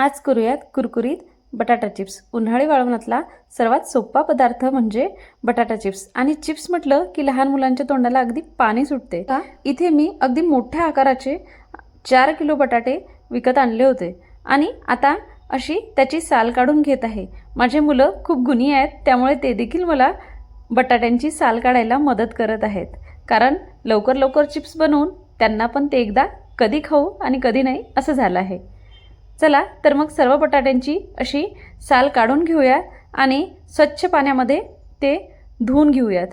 आज करूयात कुरकुरीत बटाटा चिप्स. उन्हाळी वाळवणातला सर्वात सोपा पदार्थ म्हणजे बटाटा चिप्स. आणि चिप्स म्हटलं की लहान मुलांच्या तोंडाला अगदी पाणी सुटते. इथे मी अगदी मोठ्या आकाराचे चार किलो बटाटे विकत आणले होते. आणि आता अशी त्याची साल काढून घेत आहे. माझे मुलं खूप गुणी आहेत त्यामुळे ते देखील मला बटाट्यांची साल काढायला मदत करत आहेत. कारण लवकर लवकर चिप्स बनवून त्यांना पण ते एकदा कधी खाऊ आणि कधी नाही असं झालं आहे. चला तर मग सर्व बटाट्यांची अशी साल काढून घेऊयात आणि स्वच्छ पाण्यामध्ये ते धुवून घेऊयात.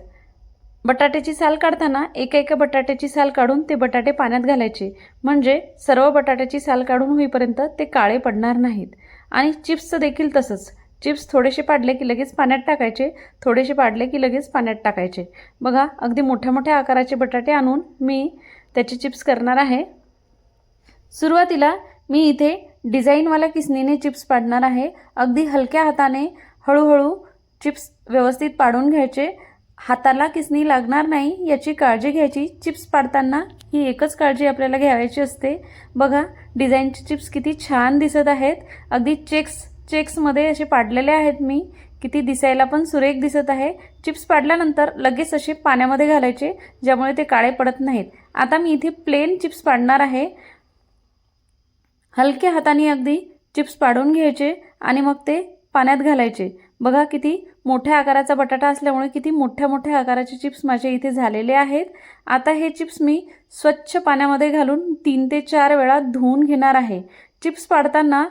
बटाट्याची साल काढताना एका एका बटाट्याची साल काढून ते बटाटे पाण्यात घालायचे. म्हणजे सर्व बटाट्याची साल काढून होईपर्यंत ते काळे पडणार नाहीत. आणि चिप्सचं देखील तसंच. चिप्स थोडेसे पाडले की लगेच पाण्यात टाकायचे थोडेसे पाडले की लगेच पाण्यात टाकायचे. बघा अगदी मोठ्या मोठ्या आकाराचे बटाटे आणून मी त्याचे चिप्स करणार आहे. सुरुवातीला मी इथे डिझाईनवाल्या किसनीने चिप्स पाडणार आहे. अगदी हलक्या हाताने हळूहळू चिप्स व्यवस्थित पाडून घ्यायचे. हाताला किसनी लागणार नाही याची काळजी घ्यायची. चिप्स पाडताना ही एकच काळजी आपल्याला घ्यावायची असते. बघा डिझाईनचे चिप्स किती छान दिसत आहेत. अगदी चेक्स चेक्समध्ये असे पाडलेले आहेत मी. किती दिसायला पण सुरेख दिसत आहे. चिप्स पाडल्यानंतर लगेच असे पाण्यामध्ये घालायचे ज्यामुळे ते काळे पडत नाहीत. आता मी इथे प्लेन चिप्स पाडणार आहे. हलक्या हाताने अगदी चिप्स पाडून घ्यायचे आणि मग ते पाण्यात घालायचे. बघा किती मोठ्या आकाराचा बटाटा असल्यामुळे किती मोठ्या मोठ्या आकाराचे चिप्स माझे इथे झालेले आहेत. आता हे चिप्स मी स्वच्छ पाण्यामध्ये घालून तीन ते चार वेळा धुवून घेणार आहे. चिप्स पाडताना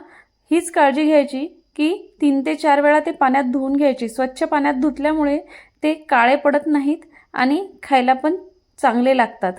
हीच काळजी घ्यायची की तीन ते चार वेळा ते पाण्यात धुवून घ्यायचे. स्वच्छ पाण्यात धुतल्यामुळे ते काळे पडत नाहीत आणि खायला पण चांगले लागतात.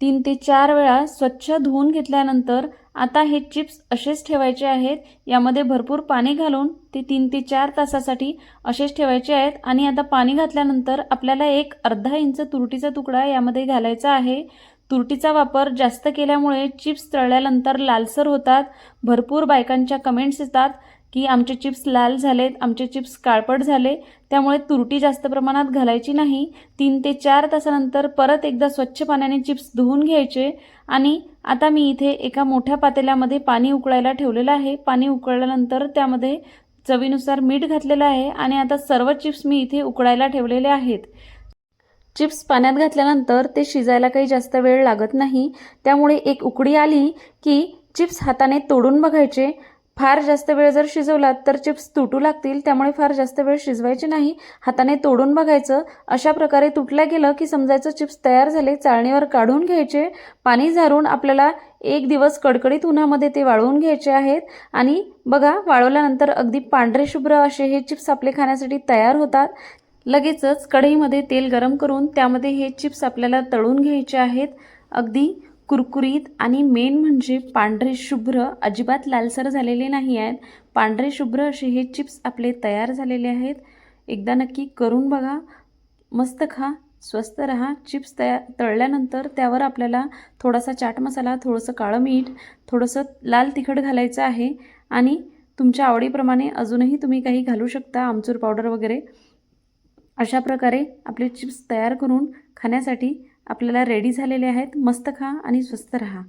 तीन ते चार वेळा स्वच्छ धुवून घेतल्यानंतर आता हे चिप्स असेच ठेवायचे आहेत. यामध्ये भरपूर पाणी घालून ते तीन ते चार तासासाठी असेच ठेवायचे आहेत. आणि आता पाणी घातल्यानंतर आपल्याला एक अर्धा इंच तुरटीचा तुकडा यामध्ये घालायचा आहे. तुरटीचा वापर जास्त केल्यामुळे चिप्स तळल्यानंतर लालसर होतात. भरपूर बायकांच्या कमेंट्स येतात. की आमचे चिप्स लाल झालेत आमचे चिप्स काळपट झाले त्यामुळे तुरटी जास्त प्रमाणात घालायची नाही. तीन ते चार तासानंतर परत एकदा स्वच्छ पाण्याने चिप्स धुवून घ्यायचे आणि आता मी इथे एका मोठ्या पातेल्यामध्ये पाणी उकळायला ठेवलेलं आहे. पाणी उकळल्यानंतर त्यामध्ये चवीनुसार मीठ घातलेलं आहे आणि आता सर्व चिप्स मी इथे उकळायला ठेवलेले आहेत. चिप्स पाण्यात घातल्यानंतर ते शिजायला काही जास्त वेळ लागत नाही. त्यामुळे एक उकडी आली की चिप्स हाताने तोडून बघायचे फार जास्त वेळ जर शिजवलात तर चिप्स तुटू लागतील त्यामुळे फार जास्त वेळ शिजवायचे नाही. हाताने तोडून बघायचं. अशा प्रकारे तुटल्या गेलं की समजायचं चिप्स तयार झाले चाळणीवर काढून घ्यायचे. पाणी झारून आपल्याला एक दिवस कडकडीत उन्हामध्ये ते वाळवून घ्यायचे आहेत. आणि बघा वाळवल्यानंतर अगदी पांढरे शुभ्र असे हे चिप्स आपले खाण्यासाठी तयार होतात. लगेचच कढईमध्ये तेल गरम करून त्यामध्ये हे चिप्स आपल्याला तळून घ्यायचे आहेत. अगदी कुरकुरीत आणि मेन म्हणजे पांढरे शुभ्र अजिबात लालसर झालेले नाही आहेत. पांढरे शुभ्र असे हे चिप्स आपले तयार झालेले आहेत. एकदा नक्की करून बघा. मस्त खा. स्वस्त रहा. चिप्स तया तळल्यानंतर त्यावर आपल्याला थोडासा चाट मसाला थोडंसं काळं मीठ थोडंसं लाल तिखट घालायचं आहे. आणि तुमच्या आवडीप्रमाणे अजूनही तुम्ही काही घालू शकता आमचूर पावडर वगैरे. अशा प्रकारे आपले चिप्स तयार करून खाण्यासाठी आपल्याला रेडी झालेले आहेत. मस्त खा आणि स्वस्त रहा.